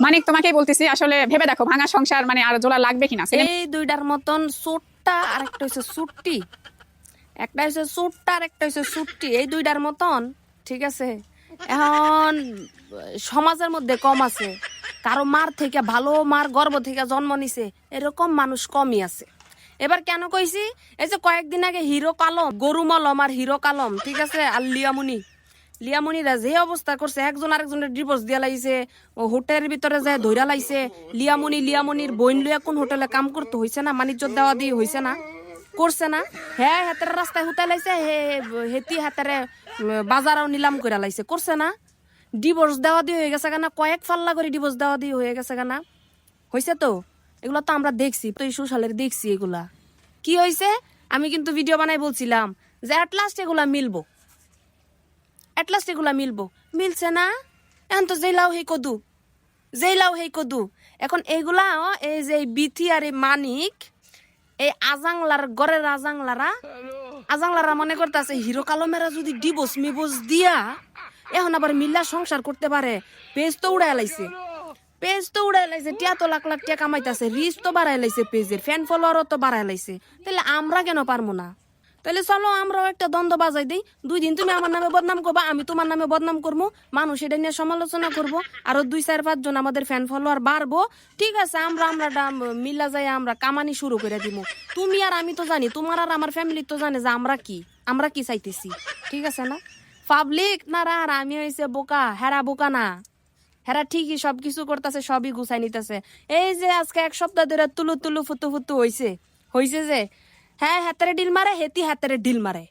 মানিক, তোমাকেই বলতেছি, আসলে ভেবে দেখো, ভাঙা সংসার মানে আর জোড়া লাগবে কিনা? এই দুইটার মতন সুটটা আর একটা হচ্ছে সুট্টি। একটা হচ্ছে সুটটা আর একটা হচ্ছে সুট্টি। এই দুইটার মতন, ঠিক আছে? এখন, সমাজের মধ্যে কম আছে। কারও মার থেকে ভালো, মার গর্ব থেকে জন্ম নিছে, এরকম মানুষ কমই আছে। এবার কেন কইছি? এই যে কয়েকদিন আগে হিরো কালম, গরু মলম আর হিরো কালম, ঠিক আছে? আর লিয়ামুনি। লিয়ামুনিরা যে অবস্থা করছে, একজন আরেকজনের ডিভোর্স দিয়া লাইছে হোটেলের ভিতরে যায় ধৈরা লাইছে। লিয়ামুনি লিয়ামুনির বইন লইয়া কোন হোটেলে কাম করতে হইছে না মানিজ্য দেওয়া দিয়ে হইছে না, করছে না। হ্যাঁ হাতের রাস্তায় হুতে লাইছে, হে, হেতি হাতের বাজারও নিলাম করে লাইছে, করছে না। ডিভোর্স দেওয়া দিয়ে হয়ে গেছে কেনা, কয়েক ফাল্লা করে ডিভোর্স দেওয়া দিয়ে হয়ে গেছে কেনা। হয়েছে তো? এগুলো তো আমরা দেখছি, তো এই সোশ্যালের দেখছি এগুলা। কি হয়েছে আমি কিন্তু ভিডিও বানাই বলছিলাম যে অ্যাট লাস্ট এগুলা মিলবো। অ্যাট লাস্ট এগুলা মিলবো। মিলছে না? এখন তো জেলাও হেই কদু। জেলাও হেই কদু। এখন এইগুলা এই যে বিথি আর এই মানিক, এই আজাংলার, গড়ের আজাংলারা আজাংলারা মনে করতেছে, হিরো কালমেরা যদি ডিভোর্স মিবোস দিয়া, এখন আবার মিল্লা সংসার করতে পারে। পেজ তো উড়াই লাইছে। পেজ তো উড়াই লাইছে, টিয়া তো লাখ লাখ টিয়া কামাইতেছে, রিচ তো বাড়াই লাইছে পেজের ফ্যান ফলোয়ারও তো বাড়াই লাইছে। তাহলে আমরা কেন পারব না? তাহলে চলো আমরাও একটা দ্বন্দ্ব বাজাই দিই। দুই দিন তুমি আমার নামে বদনাম করবা, আমি তোমার নামে বদনাম করব মানুষ এটা নিয়ে সমালোচনা করব। আরও দুই, চার পাঁচজন আমাদের ফ্যান ফলোয়ার বাড়বো। ঠিক আছে, আমরা আমরা ডা- মিলা যাই আমরা কামানি শুরু করে দিব তুমি আর আমি তো জানি, তোমার আর আমার ফ্যামিলি তো জানে যে আমরা কি আমরা কি চাইতেছি। ঠিক আছে না? পাবলিক না রা আমি হয়েছে বোকা, হেরা বোকা না। হেরা ঠিকই সব কিছু করতেছে, সবই গুছাই নিতেছে। এই যে আজকে এক সপ্তাহ ধরে তুলু তুলু ফুতু ফুতু হইছে। হইছে যে হ্যাঁ হাতারে ডিল মারে, হেতি হাতারে ডিল মারে।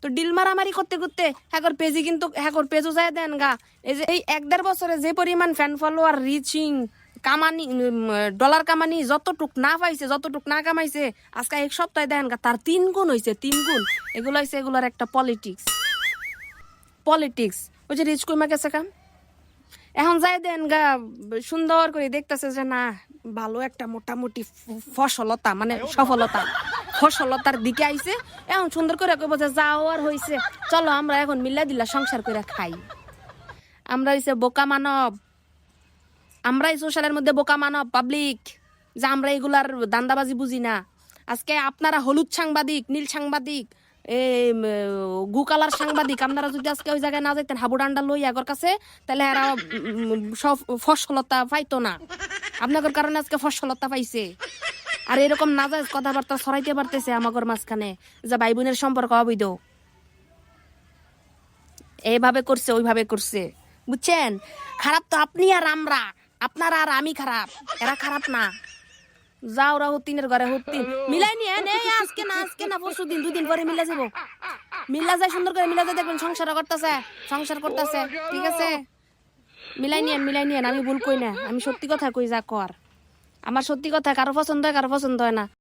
তো ডিল মারামারি করতে করতে হ্যাকর পেজি কিন্তু হ্যাকর পেজও যায় দেন গা। এই যে, এই এক দেড় বছরে যে পরিমাণ ফ্যান ফলোয়ার রিচিং কামানি ডলার কামানি যতটুক না পাইছে, যতটুক না কামাইছে, আজকে এক সপ্তাহে দেন গা, তার তিন গুণ হইছে, তিন গুণ। এগুলো হইছে এগুলোর একটা পলিটিক্স পলিটিক্স ওই যে রিচ কইমা গেছে কাম? এখন যাই দেন গা, সুন্দর করে দেখতেছে যে না, ভালো একটা মোটামুটি ফসলতা মানে সফলতা। ফসলতার দিকে আইছে। এখন সুন্দর করে কইব যে যাও আর হইছে। চলো আমরা এখন মিল্লা দিলা সংসার করে খাই। আমরা হইছে বোকা মানব। আমরাই সোশ্যালের মধ্যে বোকা মানব পাবলিক যে আমরা এগুলার দান্দাবাজি বুঝি না। আজকে আপনারা হলুদ সাংবাদিক নীল সাংবাদিক এই উম, গু কালার সাংবাদিক আপনারা যদি আজকে ওই জায়গায় না যাইতেন হাবু ডান্ডা লই আগর কাছে তাহলে এরা সব ফসলতা পাইতো না। আপনাদের কারণে আজকে ফসলতা পাইছে। আর এরকম না যায় কথাবার্তা ছড়াইতে পারতেছে আমাগর মাঝখানে, যে ভাই বোনের সম্পর্ক অবৈধ। এইভাবে করছে, ওইভাবে করছে। বুঝছেন? খারাপ তো আপনি আর আমরা। আপনারা আর আমি খারাপ। এরা খারাপ না। যাও রা হতিনের ঘরে হতিন মিলাই নিয়ে এই আজকে না আজকে না, পরশু দিন দুদিন পরে মিলা যাব। মিলা যায়, সুন্দর করে মিলা যায়, দেখবেন সংসার করতেছে সংসার করতেছে, ঠিক আছে? মিলাই নিয়েন মিলাই নিয়েন আমি ভুল কই না, আমি সত্যি কথা কই, যা কর। আমার সত্যি কথা কারও পছন্দ হয় কারও পছন্দ হয় না।